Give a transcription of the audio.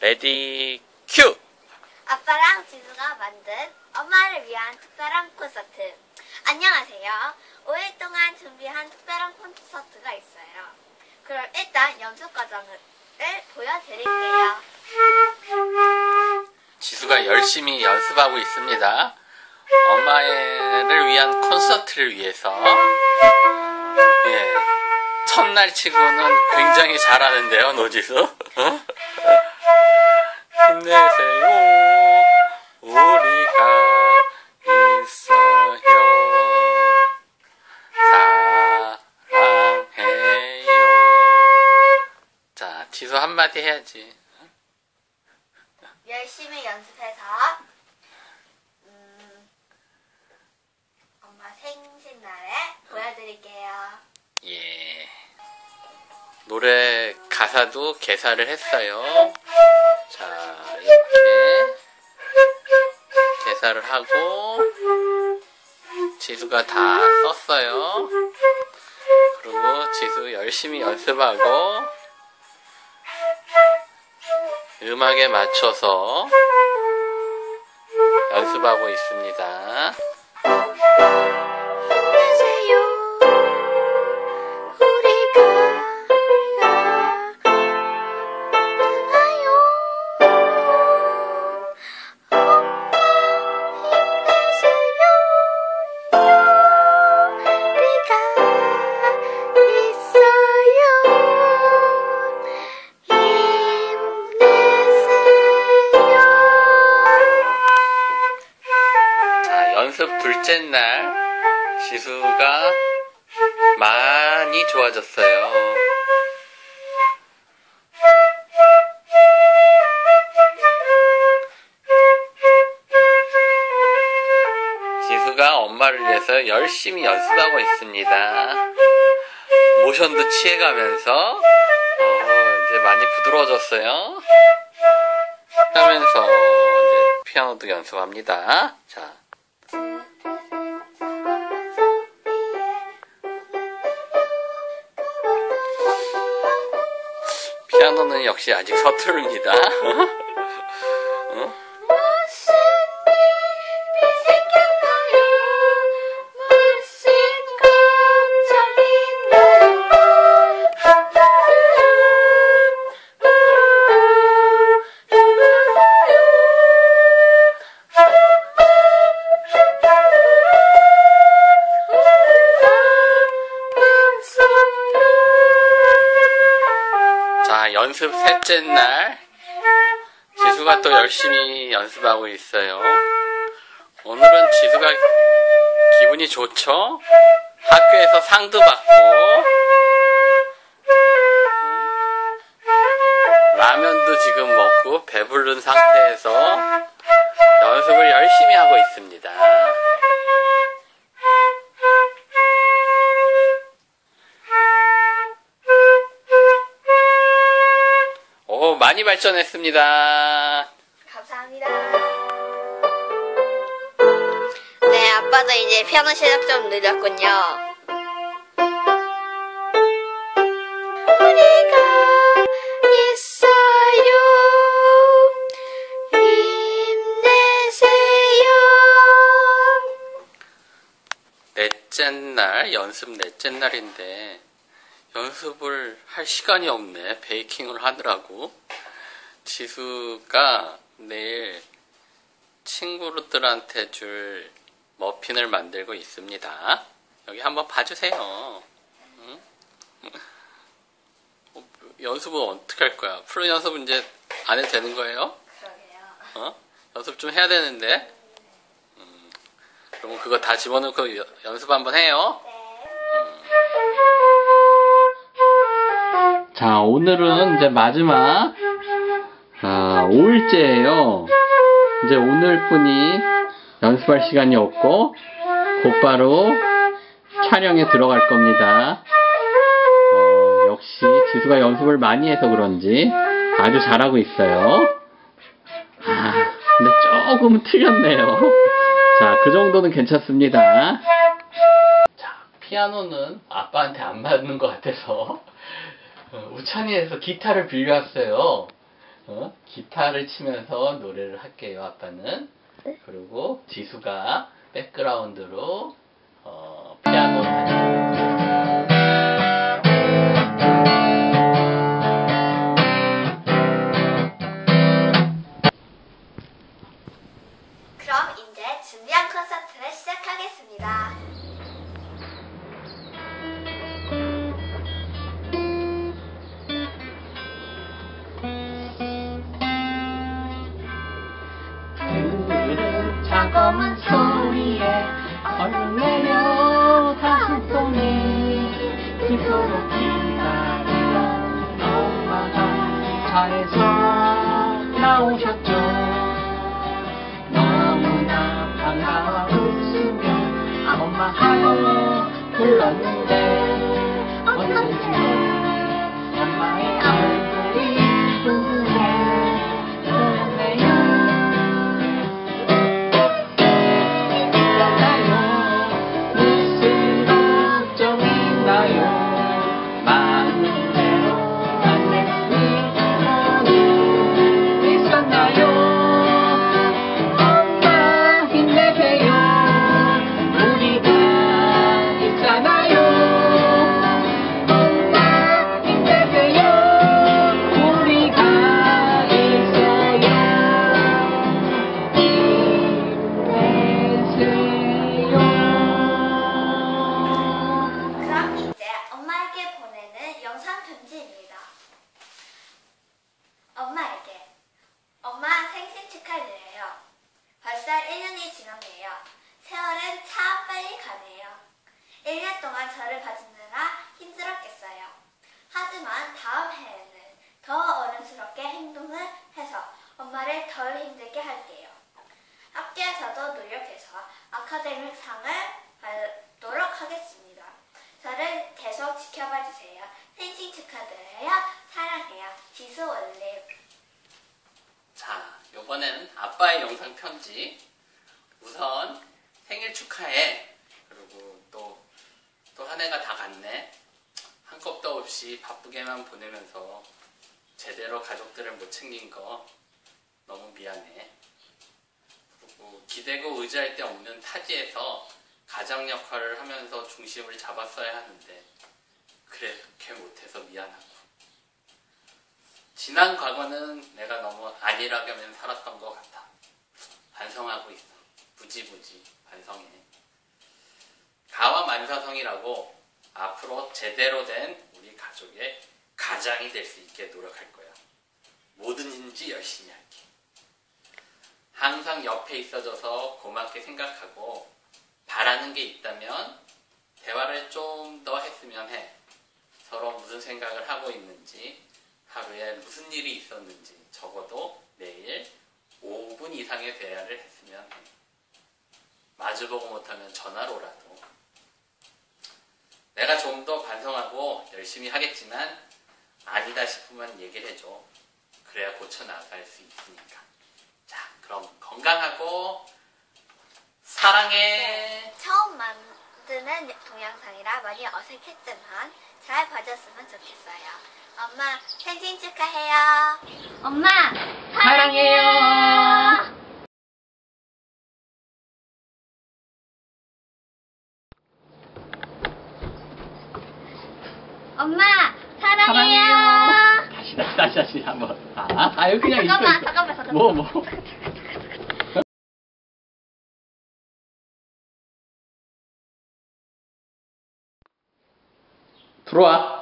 레디 큐! 아빠랑 지수가 만든 엄마를 위한 특별한 콘서트. 안녕하세요. 5일 동안 준비한 특별한 콘서트가 있어요. 그럼 일단 연습 과정을 보여드릴게요. 지수가 열심히 연습하고 있습니다. 엄마를 위한 콘서트를 위해서. 예. 첫날 치고는 굉장히 잘하는데요, 노지수. 어? 힘내세요. 우리가 있어요. 사랑해요. 자, 지수 한마디 해야지. 열심히 연습해서 음, 엄마 생신날에 보여드릴게요. 예. 노래 가사도 개사를 했어요. 개사를 하고 지수가 다 썼어요. 그리고 지수 열심히 연습하고 음악에 맞춰서 연습하고 있습니다. 둘째 날 지수가 많이 좋아졌어요. 지수가 엄마를 위해서 열심히 연습하고 있습니다. 모션도 취해가면서 어, 이제 많이 부드러워졌어요. 하면서 이제 피아노도 연습합니다. 자, 피아노는 역시 아직 서투릅니다. 연습 셋째 날 지수가 또 열심히 연습하고 있어요. 오늘은 지수가 기분이 좋죠? 학교에서 상도 받고 음, 라면도 지금 먹고 배부른 상태에서 많이 발전했습니다. 감사합니다. 네, 아빠도 이제 피아노 시작 좀 늦었군요. 우리가 있어요. 힘내세요. 넷째 날, 연습 넷째 날인데, 연습을 할 시간이 없네. 베이킹을 하느라고. 지수가 내일 친구들한테 줄 머핀을 만들고 있습니다. 여기 한번 봐주세요. 응? 어, 연습은 어떻게 할 거야? 프로 연습은 이제 안 해도 되는 거예요? 어? 연습 좀 해야 되는데. 음, 그러면 그거 다 집어넣고 여- 연습 한번 해요. 자, 오늘은 이제 마지막, 아, 5일째예요. 이제 오늘뿐이 연습할 시간이 없고, 곧바로 촬영에 들어갈 겁니다. 어, 역시 지수가 연습을 많이 해서 그런지 아주 잘하고 있어요. 아, 근데 조금은 틀렸네요. 자, 그 정도는 괜찮습니다. 자, 피아노는 아빠한테 안 맞는 것 같아서 어, 우찬이에서 기타를 빌려왔어요. 어? 기타를 치면서 노래를 할게요, 아빠는. 네. 그리고 지수가 백그라운드로 어, 피아노 연주를 그 자그만 소리에 얼른 내려 가슴속에 그토록 기다리던 엄마가 차에서 나오셨죠. 너무나 반가워 웃으며 엄마 하고 불렀는데 어쩐지 엄 엄마를 덜 힘들게 할게요. 학교에서도 노력해서 아카데미 상을 받도록 하겠습니다. 저를 계속 지켜봐 주세요. 생신 축하드려요. 사랑해요. 지수 올림. 자, 이번에는 아빠의 영상 편지. 우선 생일 축하해. 그리고 또, 또 한 해가 다 갔네. 한 컵도 없이 바쁘게만 보내면서 제대로 가족들을 못 챙긴 거 너무 미안해. 그리고 기대고 의지할 데 없는 타지에서 가장 역할을 하면서 중심을 잡았어야 하는데 그렇게 못해서 미안하고 지난 과거는 내가 너무 안일하게만 살았던 것 같아. 반성하고 있어. 부지부지 반성해. 가와 만사성이라고 앞으로 제대로 된 우리 가족의 가장이 될 수 있게 노력할 거야. 뭐든지 열심히 할게. 항상 옆에 있어줘서 고맙게 생각하고 바라는 게 있다면 대화를 좀 더 했으면 해. 서로 무슨 생각을 하고 있는지, 하루에 무슨 일이 있었는지 적어도 매일 5분 이상의 대화를 했으면 해. 마주보고 못하면 전화로라도. 내가 좀 더 반성하고 열심히 하겠지만 아니다 싶으면 얘기를 해줘. 그래야 고쳐 나갈 수 있으니까. 자, 그럼 건강하고 사랑해. 처음 만드는 동영상이라 많이 어색했지만 잘 봐줬으면 좋겠어요. 엄마 생신 축하해요. 엄마 사랑해요. 엄마 사랑해요. 다시 다시 다시 다시 한번. 아, 아유 그냥 있어. 잠깐만. 뭐 뭐. 들어와.